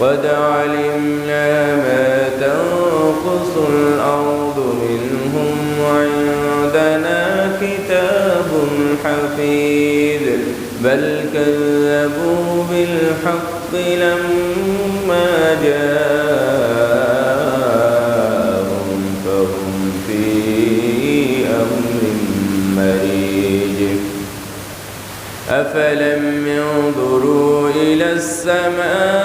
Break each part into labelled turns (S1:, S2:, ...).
S1: قد علمنا ما تنقص الأرض منهم وعندنا كتاب حفيظ بل كذبوا بالحق لما جاءهم فهم في أمر مريج. أفلم ينظروا إلى السماء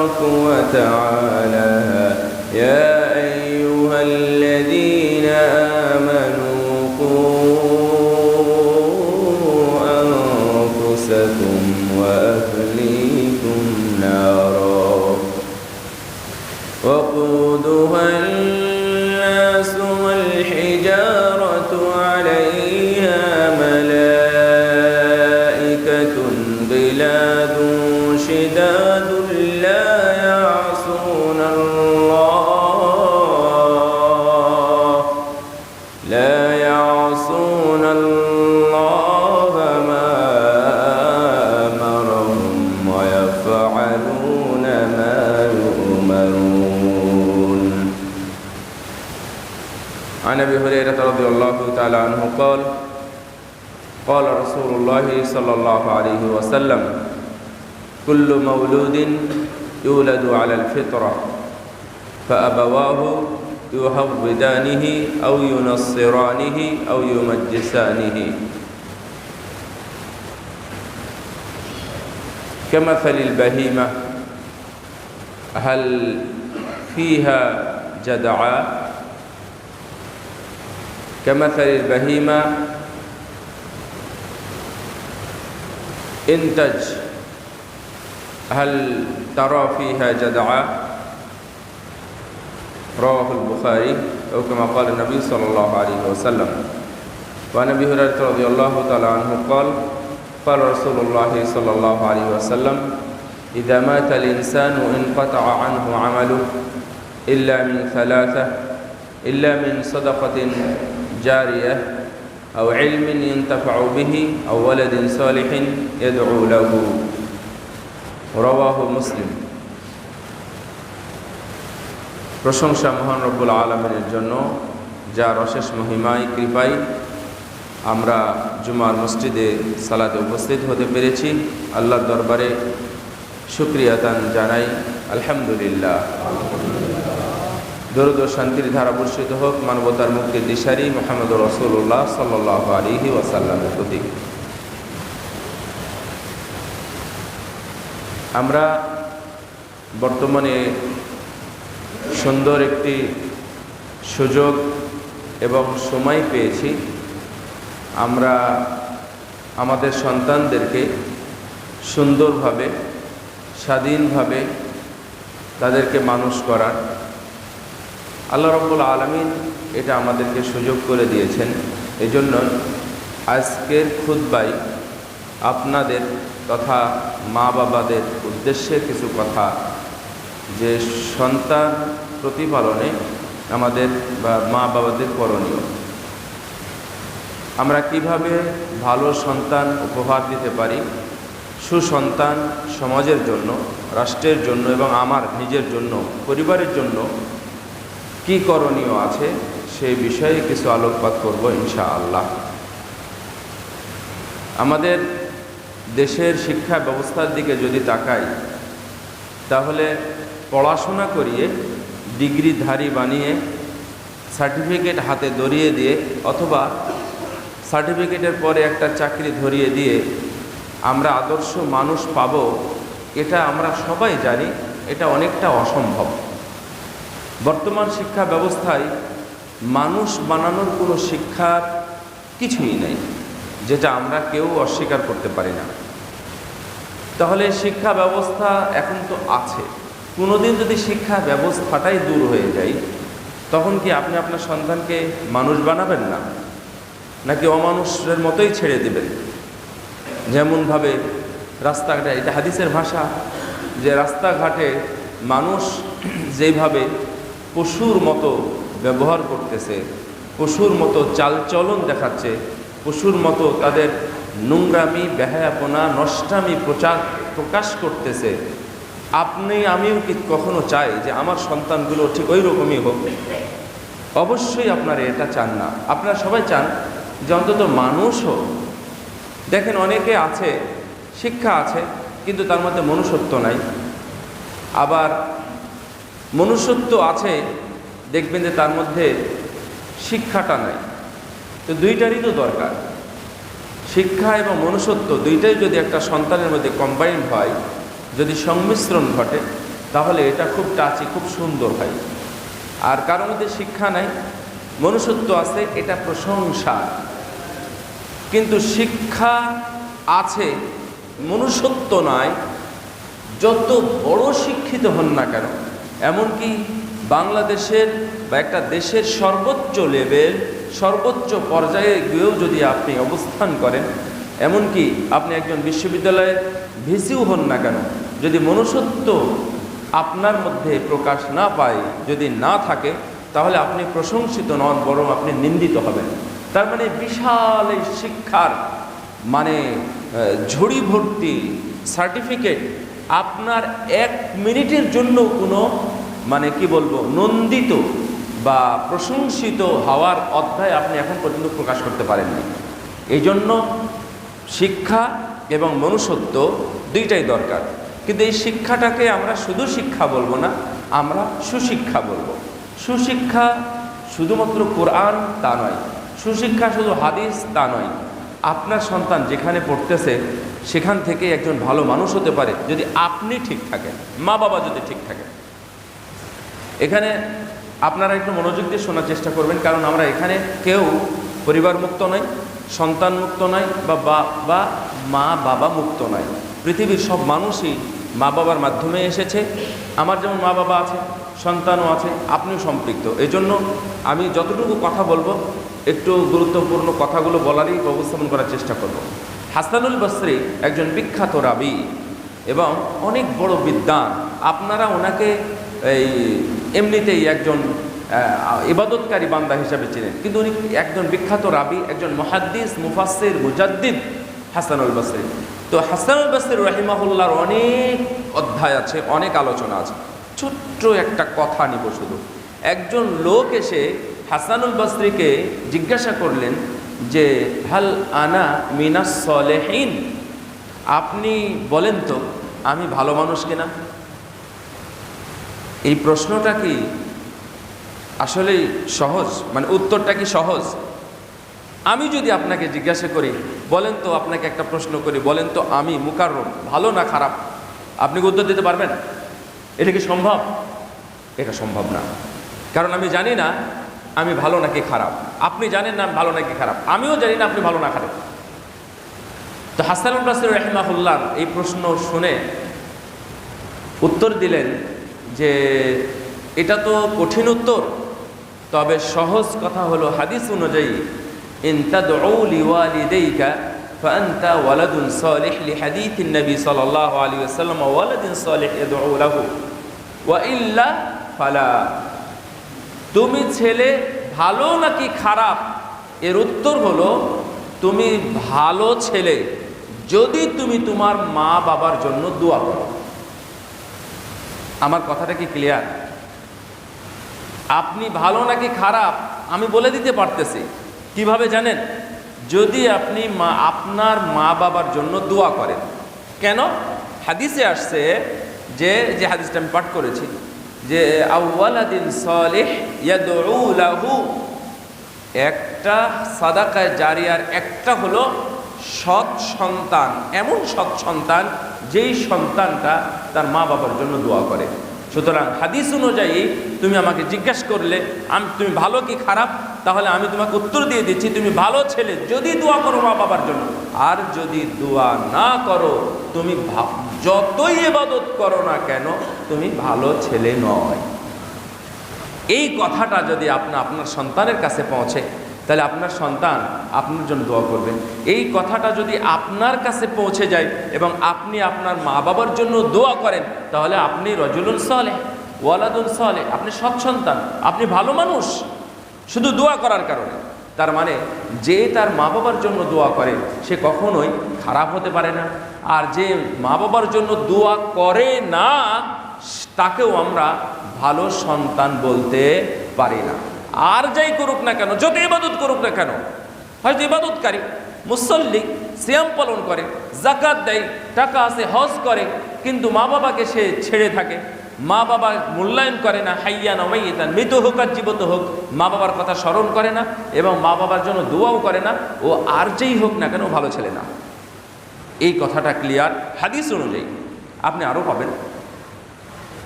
S1: تبارك وتعالى. يا أيها الذين آمنوا قوا أنفسكم وأهليكم نارا وقودها الناس والحجارة عليها ملائكة غلاد شداد تعالى عنه قال قال رسول الله صلى الله عليه وسلم كل مولود يولد على الفطرة فأبواه يهودانه أو ينصرانه أو يمجسانه. كمثل البهيمة هل فيها جدعاء؟ كمثل البهيمة انتج هل ترى فيها جدعاء؟ رواه البخاري أو كما قال النبي صلى الله عليه وسلم. وعن أبي هريرة رضي الله تعالى عنه قال قال رسول الله صلى الله عليه وسلم إذا مات الإنسان انقطع عنه عمله إلا من ثلاثة إلا من صدقة جارية أو علم ينتفع به أو ولد صالح يدعو له رواه مسلم প্রশংসা মহান রব্বুল আলমিনের জন্য যার অশেষ মহিমায় কৃপায় আমরা জুমার মসজিদে সালাতে উপস্থিত হতে পেরেছি আল্লাহর দরবারে সুক্রিয়াতান জানাই আলহামদুলিল্লাহ দরুদ ও শান্তির ধারা বর্ষিত হোক, মানবতার মুক্তির দিশারি মোহাম্মদ রসুল্লাহ সাল্লাহ আলিহি ওয়াসাল্লামের প্রতি আমরা বর্তমানে সুন্দর একটি সুযোগ এবং সময় পেয়েছি। আমরা আমাদের সন্তানদেরকে সুন্দরভাবে, স্বাধীনভাবে তাদেরকে মানুষ করার। আল্লাহ রব্বুল আলমিন এটা আমাদেরকে সুযোগ করে দিয়েছেন। এজন্য আজকের খুদ্বাই আপনাদের তথা মা বাবাদের উদ্দেশ্যে কিছু কথা। যে সন্তান প্রতিপালনে আমাদের বা মা বাবাদের করণীয়। আমরা কীভাবে ভালো সন্তান উপহার দিতে পারি? সুসন্তান সমাজের জন্য, রাষ্ট্রের জন্য এবং আমার নিজের জন্য, পরিবারের জন্য কি করণীয় আছে সেই বিষয়ে কিছু আলোকপাত করব ইনশা আল্লাহ আমাদের দেশের শিক্ষা ব্যবস্থার দিকে যদি তাকাই, তাহলে পড়াশোনা করিয়ে ডিগ্রিধারী বানিয়ে সার্টিফিকেট হাতে ধরিয়ে দিয়ে অথবা সার্টিফিকেটের পরে একটা চাকরি ধরিয়ে দিয়ে আমরা আদর্শ মানুষ পাব, এটা আমরা সবাই জানি, এটা অনেকটা অসম্ভব। বর্তমান শিক্ষা ব্যবস্থায় মানুষ বানানোর কোনো শিক্ষার কিছুই নেই যেটা আমরা কেউ অস্বীকার করতে পারি না। তাহলে শিক্ষা ব্যবস্থা এখন তো আছে। কোনোদিন যদি শিক্ষা ব্যবস্থাটাই দূর হয়ে যায়, তখন কি আপনি আপনার সন্তানকে মানুষ বানাবেন না? নাকি অমানুষের মতোই ছেড়ে দেবেন? যেমনভাবে রাস্তাঘাটে, এটা হাদিসের ভাষা, যে রাস্তাঘাটে মানুষ যেভাবে পশুর মতো ব্যবহার করতেছে, পশুর মতো চালচলন দেখাচ্ছে, পশুর মতো তাদের নোংরামি, বেহায়াপনা, নষ্টামি প্রচার প্রকাশ করতেছে। আপনি, আমিও কি কখনো চাই যে আমার সন্তানগুলো ঠিক ওই রকমই হোক? অবশ্যই আপনারা এটা চান না। আপনারা সবাই চান যে অন্তত মানুষ হোক। দেখেন, অনেকে আছে, শিক্ষা আছে, কিন্তু তার মধ্যে মনুষ্যত্ব নাই। আবার মনুষ্যত্ব আছে, দেখবেন যে তার মধ্যে শিক্ষাটা নাই। তো দুইটারই তো দরকার। শিক্ষা এবং মনুষ্যত্ব দুইটাই যদি একটা সন্তানের মধ্যে কম্বাইন্ড হয়, যদি সংমিশ্রণ ঘটে, তাহলে এটা খুব টাচি খুব সুন্দর হয়। আর কারোর মধ্যে শিক্ষা নাই, মনুষ্যত্ব আছে, এটা প্রশংসা। কিন্তু শিক্ষা আছে, মনুষ্যত্ব নয় যত বড় শিক্ষিত হন না কেন এমনকি বাংলাদেশের বা একটা দেশের সর্বোচ্চ লেভেল সর্বোচ্চ পর্যায়ে গিয়েও যদি আপনি অবস্থান করেন, এমনকি আপনি একজন বিশ্ববিদ্যালয়ের ভিসিও হন না কেন, যদি মনুষ্যত্ব আপনার মধ্যে প্রকাশ না পায়, যদি না থাকে, তাহলে আপনি প্রশংসিত নন, বরং আপনি নিন্দিত হবেন। তার মানে বিশাল এই শিক্ষার মানে ঝুড়ি ভর্তি সার্টিফিকেট আপনার এক মিনিটের জন্য কোনো মানে কি বলব, নন্দিত বা প্রশংসিত হওয়ার অধ্যায় আপনি এখন পর্যন্ত প্রকাশ করতে পারেননি। এই জন্য শিক্ষা এবং মনুষ্যত্ব দুইটাই দরকার। কিন্তু এই শিক্ষাটাকে আমরা শুধু শিক্ষা বলব না, আমরা সুশিক্ষা বলব। সুশিক্ষা শুধুমাত্র কোরআন তা নয়, সুশিক্ষা শুধু হাদিস তা নয়। আপনার সন্তান যেখানে পড়তেছে, সেখান থেকে একজন ভালো মানুষ হতে পারে যদি আপনি ঠিক থাকেন মা বাবা যদি ঠিক থাকেন। এখানে আপনারা একটু মনোযোগ দিয়ে শোনার চেষ্টা করবেন, কারণ আমরা এখানে কেউ পরিবার মুক্ত নয় সন্তান মুক্ত নয় বা বা মা বাবা মুক্ত নয়। পৃথিবীর সব মানুষই মা বাবার মাধ্যমে এসেছে। আমার যেমন মা বাবা আছে, সন্তানও আছে, আপনিও সম্পৃক্ত। এই জন্য আমি যতটুকু কথা বলব, একটু গুরুত্বপূর্ণ কথাগুলো বলারই উপস্থাপন করার চেষ্টা করব। হাসানুল বসরি একজন বিখ্যাত রাবি এবং অনেক বড় বিদ্যান আপনারা ওনাকে এই এমনিতেই একজন ইবাদতকারী বান্দা হিসাবে চিনেন। কিন্তু উনি একজন বিখ্যাত রাবি, একজন মহাদ্দিস মুফাসির মুজাদ্দিদ হাসানুল বসরি। তো হাসানুল বসির রহিমাহুল্লার অনেক অধ্যায় আছে, অনেক আলোচনা আছে। ছোট্ট একটা কথা নিব শুধু। একজন লোক এসে হাসানুল বসরিকে জিজ্ঞাসা করলেন যে, হাল আনা মিনাস সলেহীন? আপনি বলেন তো, আমি ভালো মানুষ কিনা? এই প্রশ্নটা কি আসলে সহজ? মানে উত্তরটা কি সহজ? আমি যদি আপনাকে জিজ্ঞাসা করি, বলেন তো আপনাকে একটা প্রশ্ন করি, বলেন তো আমি মুকার ভালো না খারাপ? আপনি উত্তর দিতে পারবেন? এটা কি সম্ভব? এটা সম্ভব না। কারণ আমি জানি না আমি ভালো নাকি খারাপ। আপনি জানেন না ভালো নাকি খারাপ। আমিও জানি না আপনি ভালো না খারাপ। তো হাসানুল বাসির রহমাহুল্লার এই প্রশ্ন শুনে উত্তর দিলেন যে এটা তো কঠিন উত্তর তবে সহজ কথা হলো হাদিস অনুযায়ী ইনতাদউলিওয়ালিদেইকা فأنت ولد صالح لحديث النبي صلى الله عليه وسلم ولد صالح يدعو له وإلا فلا তুমি ছেলে ভালো নাকি খারাপ এর উত্তর হলো তুমি ভালো ছেলে যদি তুমি তোমার মা বাবার জন্য দোয়া করো আমার কথাটা কি ক্লিয়ার আপনি ভালো নাকি খারাপ? আমি বলে দিতে পারতেছি। কীভাবে জানেন? যদি আপনি মা, আপনার মা বাবার জন্য দোয়া করেন। কেন? হাদিসে আসছে যে যে হাদিসটা আমি পাঠ করেছি, যে আউ্লাদিন সালেহ ইয়াদউ লাহু একটা সাদাকায় জারিয়ার একটা হলো সৎ সন্তান, এমন সৎ সন্তান যেই সন্তানটা তার মা বাবার জন্য দোয়া করে। সুতরাং হাদিস অনুযায়ী তুমি আমাকে জিজ্ঞাসা করলে, আমি, তুমি ভালো কি খারাপ? তাহলে আমি তোমাকে উত্তর দিয়ে দিচ্ছি, তুমি ভালো ছেলে, যদি দোয়া করো মা বাবার জন্য। আর যদি দোয়া না করো, তুমি যতই এবাদত করো না কেন, তুমি ভালো ছেলে নয়। এই কথাটা যদি আপনি, আপনার সন্তানের কাছে পৌঁছে তাহলে আপনার সন্তান আপনার জন্য দোয়া করবে। এই কথাটা যদি আপনার কাছে পৌঁছে যায় এবং আপনি আপনার মা বাবার জন্য দোয়া করেন, তাহলে আপনি রজুলুন সলে ওয়ালাদুন সলে আপনি সৎ সন্তান, আপনি ভালো মানুষ। শুধু দোয়া করার কারণে। তার মানে যে তার মা বাবার জন্য দোয়া করে, সে কখনোই খারাপ হতে পারে না। আর যে মা বাবার জন্য দোয়া করে না, তাকেও আমরা ভালো সন্তান বলতে পারি না। আর যাই করুক না কেন, যত ইবাদত করুক না কেন, হয়তো ইবাদতকারী, মুসল্লি সিয়াম পালন করে জাকাত দেয়, টাকা আছে হজ করে, কিন্তু মা বাবাকে সে ছেড়ে থাকে। মা বাবা মূল্যায়ন করে না হাইয়া নমাইয়ান মৃত হোক আর জীবত হোক, মা বাবার কথা স্মরণ করে না এবং মা বাবার জন্য দোয়াও করে না, ও আর যেই হোক না কেন ভালো ছেলে না। এই কথাটা ক্লিয়ার হাদিস অনুযায়ী। আপনি আরও পাবেন।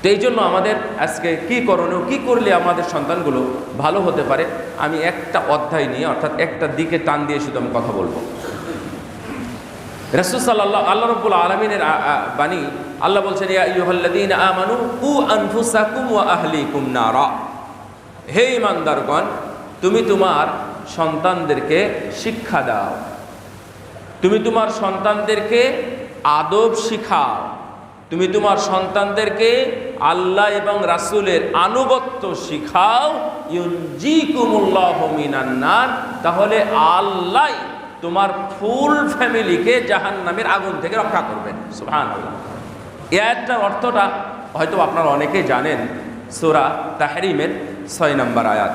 S1: তো এই জন্য আমাদের আজকে কি করণীয়, কি করলে আমাদের সন্তানগুলো ভালো হতে পারে, আমি একটা অধ্যায় নিয়ে, অর্থাৎ একটা দিকে টান দিয়ে শুধু আমি কথা বলব। রসুসাল্লাহ আল্লাহ রব্বুল আলমিনের বাণী, আল্লাহ বলছেন, ইয়া ইয়ুহাল্লাদিন আমানু নারা। হে ইমানদারগণ তুমি তোমার সন্তানদেরকে শিক্ষা দাও। তুমি তোমার সন্তানদেরকে আদব শিখাও। তুমি তোমার সন্তানদেরকে আল্লাহ এবং রাসূলের আনুগত্য শিখাও, ইউনজিকুমুল্লাহ মিনান্নার তাহলে আল্লাহ তোমার ফুল ফ্যামিলিকে জাহান নামের আগুন থেকে রক্ষা করবেন সুহান এ অর্থটা হয়তো আপনারা অনেকে জানেন, সোরা তাহরিমের ছয় নম্বর আয়াত,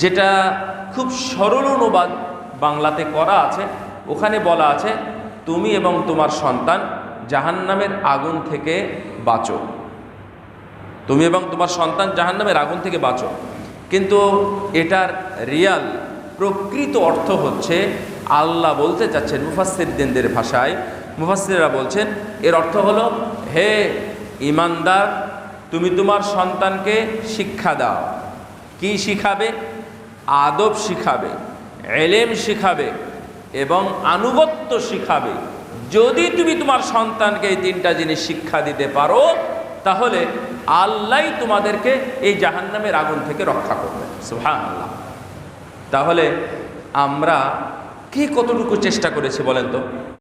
S1: যেটা খুব সরল অনুবাদ বাংলাতে করা আছে। ওখানে বলা আছে, তুমি এবং তোমার সন্তান জাহান্নামের আগুন থেকে বাঁচো। তুমি এবং তোমার সন্তান জাহান্নামের আগুন থেকে বাঁচো। কিন্তু এটার রিয়াল প্রকৃত অর্থ হচ্ছে, আল্লাহ বলতে চাচ্ছেন মুফাসিরদের ভাষায় মুফাসিরা বলছেন, এর অর্থ হলো, হে ইমানদার, তুমি তোমার সন্তানকে শিক্ষা দাও। কি শিখাবে? আদব শিখাবে, এলেম শিখাবে এবং আনুগত্য শিখাবে। যদি তুমি তোমার সন্তানকে এই তিনটা জিনিস শিক্ষা দিতে পারো তাহলে আল্লাহ তোমাদেরকে এই জাহান্নামের আগুন থেকে রক্ষা করবে। সুহান আল্লাহ তাহলে আমরা কি কতটুকু চেষ্টা করেছি বলেন তো?